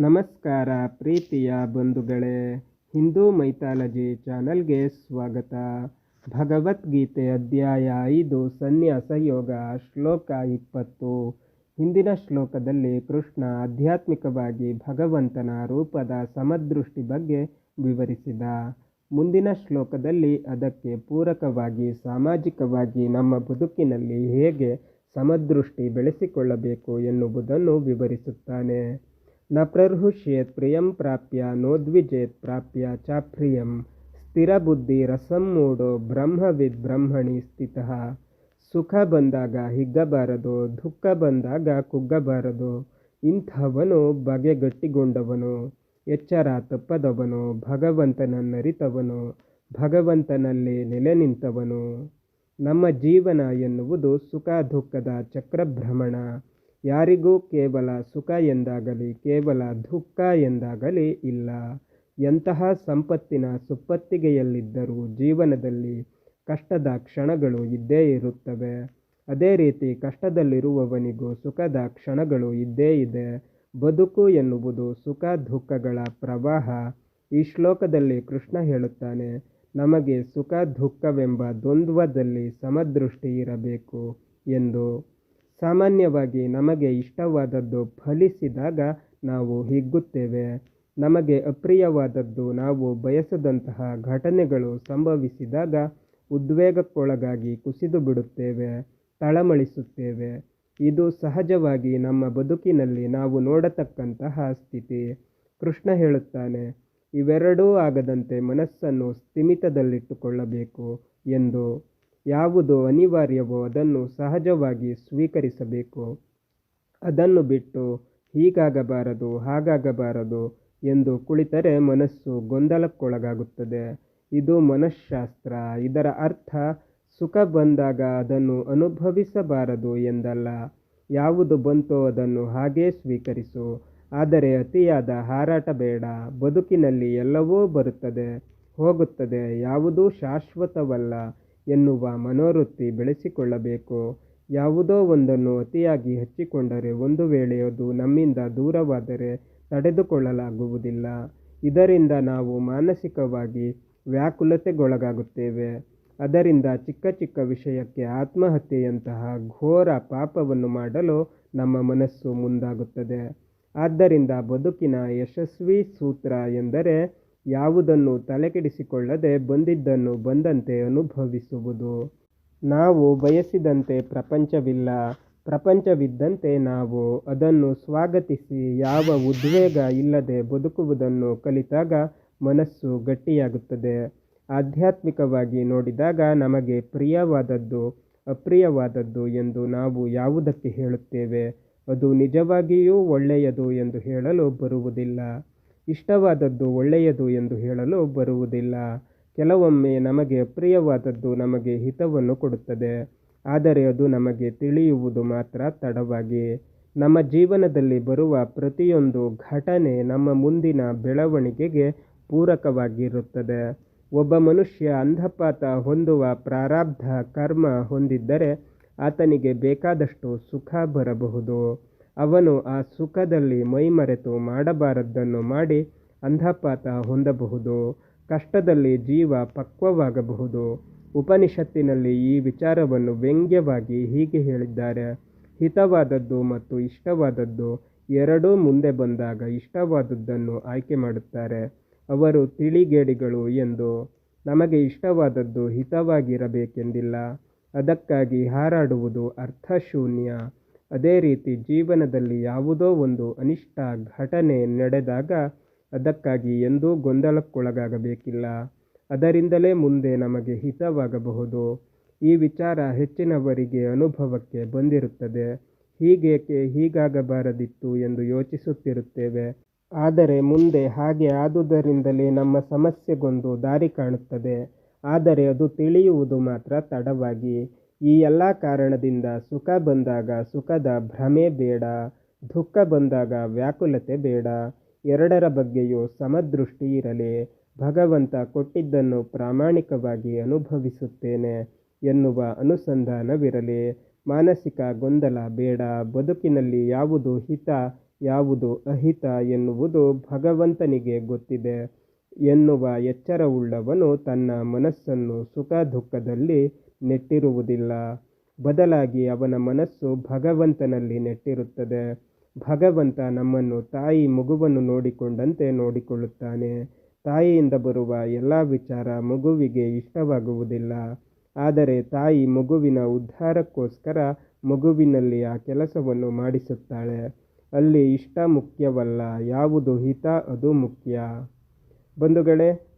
ನಮಸ್ಕಾರ ಪ್ರೀತಿಯ ಬಂಧುಗಳೇ, ಹಿಂದೂ ಮೈಥಾಲಜಿ ಚಾನಲ್ಗೆ ಸ್ವಾಗತ. ಭಗವದ್ಗೀತೆ ಅಧ್ಯಾಯ ಐದು, ಸನ್ಯಾಸ ಯೋಗ, ಶ್ಲೋಕ ಇಪ್ಪತ್ತು. ಹಿಂದಿನ ಶ್ಲೋಕದಲ್ಲಿ ಕೃಷ್ಣ ಆಧ್ಯಾತ್ಮಿಕವಾಗಿ ಭಗವಂತನ ರೂಪದ ಸಮದೃಷ್ಟಿ ಬಗ್ಗೆ ವಿವರಿಸಿದ. ಮುಂದಿನ ಶ್ಲೋಕದಲ್ಲಿ ಅದಕ್ಕೆ ಪೂರಕವಾಗಿ, ಸಾಮಾಜಿಕವಾಗಿ ನಮ್ಮ ಬದುಕಿನಲ್ಲಿ ಹೇಗೆ ಸಮದೃಷ್ಟಿ ಬೆಳೆಸಿಕೊಳ್ಳಬೇಕು ಎನ್ನುವುದನ್ನು ವಿವರಿಸುತ್ತಾನೆ. ಪ್ರಹೃಷ್ಯೇತ್ ಪ್ರಿಯಂ ಪ್ರಾಪ್ಯ ನೋದ್ವಿಜೇತ್ ಪ್ರಾಪ್ಯ ಚಾಪ್ರಿಯಂ ಸ್ಥಿರಬುದ್ಧಿ ಮೂಡೋ ಬ್ರಹ್ಮವಿದ್ ಬ್ರಹ್ಮಣಿ ಸ್ಥಿತಃ. ಸುಖ ಬಂದಾಗ ಹಿಗ್ಗಬಾರದು, ದುಃಖ ಬಂದಾಗ ಕುಗ್ಗಬಾರದು. ಇಂಥವನು ಬಗೆಗಟ್ಟಿಗೊಂಡವನು ಎಚ್ಚರ ತಪ್ಪದವನು ಭಗವಂತನನ್ನರಿತವನು ಭಗವಂತನಲ್ಲಿ ನೆಲೆ ನಿಂತವನು. ನಮ್ಮ ಜೀವನ ಎನ್ನುವುದು ಸುಖ ದುಃಖದ ಚಕ್ರಭ್ರಮಣ. ಯಾರಿಗೂ ಕೇವಲ ಸುಖ ಎಂದಾಗಲಿ, ಕೇವಲ ದುಃಖ ಎಂದಾಗಲಿ ಇಲ್ಲ. ಎಂತಹ ಸಂಪತ್ತಿನ ಸುಪ್ಪತ್ತಿಗೆಯಲ್ಲಿದ್ದರೂ ಜೀವನದಲ್ಲಿ ಕಷ್ಟದ ಕ್ಷಣಗಳು ಇದ್ದೇ ಇರುತ್ತವೆ. ಅದೇ ರೀತಿ ಕಷ್ಟದಲ್ಲಿರುವವನಿಗೂ ಸುಖದ ಕ್ಷಣಗಳು ಇದ್ದೇ ಇದೆ. ಬದುಕು ಎನ್ನುವುದು ಸುಖ ದುಃಖಗಳ ಪ್ರವಾಹ. ಈ ಶ್ಲೋಕದಲ್ಲಿ ಕೃಷ್ಣ ಹೇಳುತ್ತಾನೆ, ನಮಗೆ ಸುಖ ದುಃಖವೆಂಬ ದ್ವಂದ್ವದಲ್ಲಿ ಸಮದೃಷ್ಟಿ ಇರಬೇಕು ಎಂದು. ಸಾಮಾನ್ಯವಾಗಿ ನಮಗೆ ಇಷ್ಟವಾದದ್ದು ಫಲಿಸಿದಾಗ ನಾವು ಹಿಗ್ಗುತ್ತೇವೆ. ನಮಗೆ ಅಪ್ರಿಯವಾದದ್ದು ನಾವು ಬಯಸದಂತಹ ಘಟನೆಗಳು ಸಂಭವಿಸಿದಾಗ ಉದ್ವೇಗಕ್ಕೊಳಗಾಗಿ ಕುಸಿದು ಬಿಡುತ್ತೇವೆ, ತಳಮಳಿಸುತ್ತೇವೆ. ಇದು ಸಹಜವಾಗಿ ನಮ್ಮ ಬದುಕಿನಲ್ಲಿ ನಾವು ನೋಡತಕ್ಕಂತಹ ಸ್ಥಿತಿ. ಕೃಷ್ಣ ಹೇಳುತ್ತಾನೆ, ಇವೆರಡೂ ಆಗದಂತೆ ಮನಸ್ಸನ್ನು ಸ್ಥಿಮಿತದಲ್ಲಿಟ್ಟುಕೊಳ್ಳಬೇಕು ಎಂದು. ಯಾವುದು ಅನಿವಾರ್ಯವೋ ಅದನ್ನು ಸಹಜವಾಗಿ ಸ್ವೀಕರಿಸಬೇಕು. ಅದನ್ನು ಬಿಟ್ಟು ಹೀಗಾಗಬಾರದು, ಹಾಗಾಗಬಾರದು ಎಂದು ಕುಳಿತರೆ ಮನಸ್ಸು ಗೊಂದಲಕ್ಕೊಳಗಾಗುತ್ತದೆ. ಇದು ಮನಃಶಾಸ್ತ್ರ ಇದರ ಅರ್ಥ, ಸುಖ ಬಂದಾಗ ಅದನ್ನು ಅನುಭವಿಸಬಾರದು ಎಂದಲ್ಲ. ಯಾವುದು ಬಂತೋ ಅದನ್ನು ಹಾಗೇ ಸ್ವೀಕರಿಸು. ಆದರೆ ಅತಿಯಾದ ಹಾರಾಟ ಬೇಡ. ಬದುಕಿನಲ್ಲಿ ಎಲ್ಲವೂ ಬರುತ್ತದೆ, ಹೋಗುತ್ತದೆ. ಯಾವುದೂ ಶಾಶ್ವತವಲ್ಲ. ಎನ್ನುವ ಮನೋವೃತ್ತಿ ಬೆಳೆಸಿಕೊಳ್ಳಬೇಕು. ಯಾವುದೋ ಒಂದನ್ನು ಅತಿಯಾಗಿ ಹಚ್ಚಿಕೊಂಡರೆ ಒಂದು ವೇಳೆ ಅದು ನಮ್ಮಿಂದ ದೂರವಾದರೆ ತಡೆದುಕೊಳ್ಳಲಾಗುವುದಿಲ್ಲ. ಇದರಿಂದ ನಾವು ಮಾನಸಿಕವಾಗಿ ವ್ಯಾಕುಲತೆಗೊಳಗಾಗುತ್ತೇವೆ. ಅದರಿಂದ ಚಿಕ್ಕ ಚಿಕ್ಕ ವಿಷಯಕ್ಕೆ ಆತ್ಮಹತ್ಯೆಯಂತಹ ಘೋರ ಪಾಪವನ್ನು ಮಾಡಲು ನಮ್ಮ ಮನಸ್ಸು ಮುಂದಾಗುತ್ತದೆ. ಆದ್ದರಿಂದ ಬದುಕಿನ ಯಶಸ್ವಿ ಸೂತ್ರ ಎಂದರೆ ಯಾವುದನ್ನು ತಲೆಕೆಡಿಸಿಕೊಳ್ಳದೆ ಬಂದಿದ್ದನ್ನು ಬಂದಂತೆ ಅನುಭವಿಸುವುದು. ನಾವು ಬಯಸಿದಂತೆ ಪ್ರಪಂಚವಿಲ್ಲ, ಪ್ರಪಂಚವಿದ್ದಂತೆ ನಾವು ಅದನ್ನು ಸ್ವಾಗತಿಸಿ ಯಾವ ಉದ್ವೇಗ ಇಲ್ಲದೆ ಬದುಕುವುದನ್ನು ಕಲಿತಾಗ ಮನಸ್ಸು ಗಟ್ಟಿಯಾಗುತ್ತದೆ. ಆಧ್ಯಾತ್ಮಿಕವಾಗಿ ನೋಡಿದಾಗ ನಮಗೆ ಪ್ರಿಯವಾದದ್ದು ಅಪ್ರಿಯವಾದದ್ದು ಎಂದು ನಾವು ಯಾವುದಕ್ಕೆ ಹೇಳುತ್ತೇವೆ? ಅದು ನಿಜವಾಗಿಯೂ ಒಳ್ಳೆಯದು ಎಂದು ಹೇಳಲು ಬರುವುದಿಲ್ಲ. ಇಷ್ಟವಾದದ್ದು ಒಳ್ಳೆಯದು ಎಂದು ಹೇಳಲು ಬರುವುದಿಲ್ಲ. ಕೆಲವೊಮ್ಮೆ ನಮಗೆ ಪ್ರಿಯವಾದದ್ದು ನಮಗೆ ಹಿತವನ್ನು ಕೊಡುತ್ತದೆ. ಆದರೆ ಅದು ನಮಗೆ ತಿಳಿಯುವುದು ಮಾತ್ರ ತಡವಾಗಿ. ನಮ್ಮ ಜೀವನದಲ್ಲಿ ಬರುವ ಪ್ರತಿಯೊಂದು ಘಟನೆ ನಮ್ಮ ಮುಂದಿನ ಬೆಳವಣಿಗೆಗೆ ಪೂರಕವಾಗಿರುತ್ತದೆ. ಒಬ್ಬ ಮನುಷ್ಯ ಅಂಧಪಾತ ಹೊಂದುವ ಪ್ರಾರಬ್ಧ ಕರ್ಮ ಹೊಂದಿದ್ದರೆ ಆತನಿಗೆ ಬೇಕಾದಷ್ಟು ಸುಖ ಬರಬಹುದು. ಅವನು ಆ ಸುಖದಲ್ಲಿ ಮೈಮರೆತು ಮಾಡಬಾರದ್ದನ್ನು ಮಾಡಿ ಅಂಧಪಾತ ಹೊಂದಬಹುದು, ಕಷ್ಟದಲ್ಲಿ ಜೀವ ಪಕ್ವವಾಗಬಹುದು. ಉಪನಿಷತ್ತಿನಲ್ಲಿ ಈ ವಿಚಾರವನ್ನು ವ್ಯಂಗ್ಯವಾಗಿ ಹೀಗೆ ಹೇಳಿದ್ದಾರೆ, ಹಿತವಾದದ್ದು ಮತ್ತು ಇಷ್ಟವಾದದ್ದು ಎರಡೂ ಮುಂದೆ ಬಂದಾಗ ಇಷ್ಟವಾದದ್ದನ್ನು ಆಯ್ಕೆ ಮಾಡುತ್ತಾರೆ. ಅವರು ತಿಳಿಗೇಡಿಗಳು ಎಂದು, ನಮಗೆ ಇಷ್ಟವಾದದ್ದು ಹಿತವಾಗಿರಬೇಕೆಂದಿಲ್ಲ, ಅದಕ್ಕಾಗಿ ಹಾರಾಡುವುದು ಅರ್ಥಶೂನ್ಯ. ಅದೇ ರೀತಿ ಜೀವನದಲ್ಲಿ ಯಾವುದೋ ಒಂದು ಅನಿಷ್ಟ ಘಟನೆ ನಡೆದಾಗ ಅದಕ್ಕಾಗಿ ಎಂದೂ ಗೊಂದಲಕ್ಕೊಳಗಾಗಬೇಕಿಲ್ಲ. ಅದರಿಂದಲೇ ಮುಂದೆ ನಮಗೆ ಹಿತವಾಗಬಹುದು. ಈ ವಿಚಾರ ಹೆಚ್ಚಿನವರಿಗೆ ಅನುಭವಕ್ಕೆ ಬಂದಿರುತ್ತದೆ. ಹೀಗೇಕೆ ಹೀಗಾಗಬಾರದಿತ್ತು ಎಂದು ಯೋಚಿಸುತ್ತಿರುತ್ತೇವೆ. ಆದರೆ ಮುಂದೆ ಹಾಗೆ ಆದುದರಿಂದಲೇ ನಮ್ಮ ಸಮಸ್ಯೆಗೊಂದು ದಾರಿ ಕಾಣುತ್ತದೆ. ಆದರೆ ಅದು ತಿಳಿಯುವುದು ಮಾತ್ರ ತಡವಾಗಿ. ಈ ಎಲ್ಲ ಕಾರಣದಿಂದ ಸುಖ ಬಂದಾಗ ಸುಖದ ಭ್ರಮೆ ಬೇಡ, ದುಃಖ ಬಂದಾಗ ವ್ಯಾಕುಲತೆ ಬೇಡ. ಎರಡರ ಬಗ್ಗೆಯೂ ಸಮದೃಷ್ಟಿ ಇರಲಿ. ಭಗವಂತ ಕೊಟ್ಟಿದ್ದನ್ನು ಪ್ರಾಮಾಣಿಕವಾಗಿ ಅನುಭವಿಸುತ್ತೇನೆ ಎನ್ನುವ ಅನುಸಂಧಾನವಿರಲಿ. ಮಾನಸಿಕ ಗೊಂದಲ ಬೇಡ, ಬದುಕಿನಲ್ಲಿ ಯಾವುದು ಹಿತ, ಯಾವುದು ಅಹಿತ ಎನ್ನುವುದು ಭಗವಂತನಿಗೆ ಗೊತ್ತಿದೆ ಎನ್ನುವ ಎಚ್ಚರವುಳ್ಳವನು ತನ್ನ ಮನಸ್ಸನ್ನು ಸುಖ ದುಃಖದಲ್ಲಿ ನೆಟ್ಟಿರುವುದಿಲ್ಲ. ಬದಲಾಗಿ ಅವನ ಮನಸ್ಸು ಭಗವಂತನಲ್ಲಿ ನೆಟ್ಟಿರುತ್ತದೆ. ಭಗವಂತ ನಮ್ಮನ್ನು ತಾಯಿ ಮಗುವನ್ನು ನೋಡಿಕೊಂಡಂತೆ ನೋಡಿಕೊಳ್ಳುತ್ತಾನೆ. ತಾಯಿಯಿಂದ ಬರುವ ಎಲ್ಲ ವಿಚಾರ ಮಗುವಿಗೆ ಇಷ್ಟವಾಗುವುದಿಲ್ಲ. ಆದರೆ ತಾಯಿ ಮಗುವಿನ ಉದ್ಧಾರಕ್ಕೋಸ್ಕರ ಮಗುವಿನಲ್ಲಿ ಆ ಕೆಲಸವನ್ನು ಮಾಡಿಸುತ್ತಾಳೆ. ಅಲ್ಲಿ ಇಷ್ಟ ಮುಖ್ಯವಲ್ಲ, ಯಾವುದು ಹಿತ ಅದು ಮುಖ್ಯ. ಬಂಧುಗಳೇ